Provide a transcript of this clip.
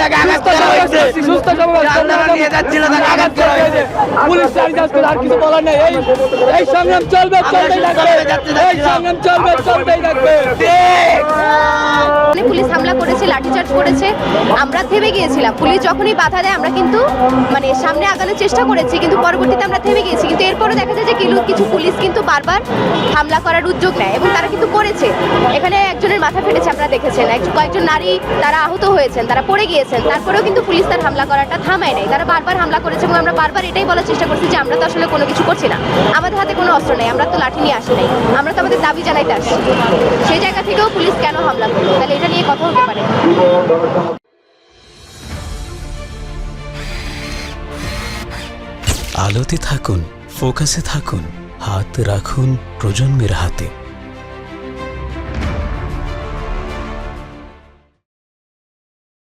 তাকে আঘাত করা হয়েছে। সুস্থ সবল যারা নিয়ে যাচ্ছিল তাকে আঘাত করা হয়েছে। পুলিশ চার্জ আসবে আর কিছু বলার নেই। এই এই সংগ্রাম চলবে চলতেই থাকবে। এই সংগ্রাম চলবে চলতেই থাকবে। পুলিশ হামলা করেছে লাঠিচার্জ করেছে। আমরা থেমে গিয়েছিলাম। পুলিশ যখনই বাধা দেয় আমরা কিন্তু মানে সামনে আগানোর চেষ্টা করেছি কিন্তু পরবর্তীতে আমরা থেমে গিয়েছি। কিন্তু এরপরে দেখা যায় যে কিছু পুলিশ কিন্তু বারবার হামলা করার উদ্যোগ নেয় এবং তারা করেছে। এখানে একজনের মাথা ফেটেছে, আপনারা দেখেছেন। কয়েকজন নারী তারা আহত হয়েছেন, তারা পড়ে গিয়েছেন। তারপরেও কিন্তু পুলিশ তার হামলা করাটা থামায় নাই। তারা বারবার হামলা করেছে এবং আমরা বারবার এটাই বলার চেষ্টা করছি যে আমরা তো আসলে কোনো কিছু করছি না। আমাদের হাতে কোনো অস্ত্র নেই, আমরা তো লাঠি নিয়ে আসি নাই। আমরা তো আমাদের দাবি জানাইতে আসছি সেই জায়গা থেকেও পুলিশ কেন হামলা করল? তাহলে এটা নিয়ে কথা হতে পারে। আলোতে থাকুন, ফোকাসে থাকুন, হাত রাখুন প্রজন্মের হাতে।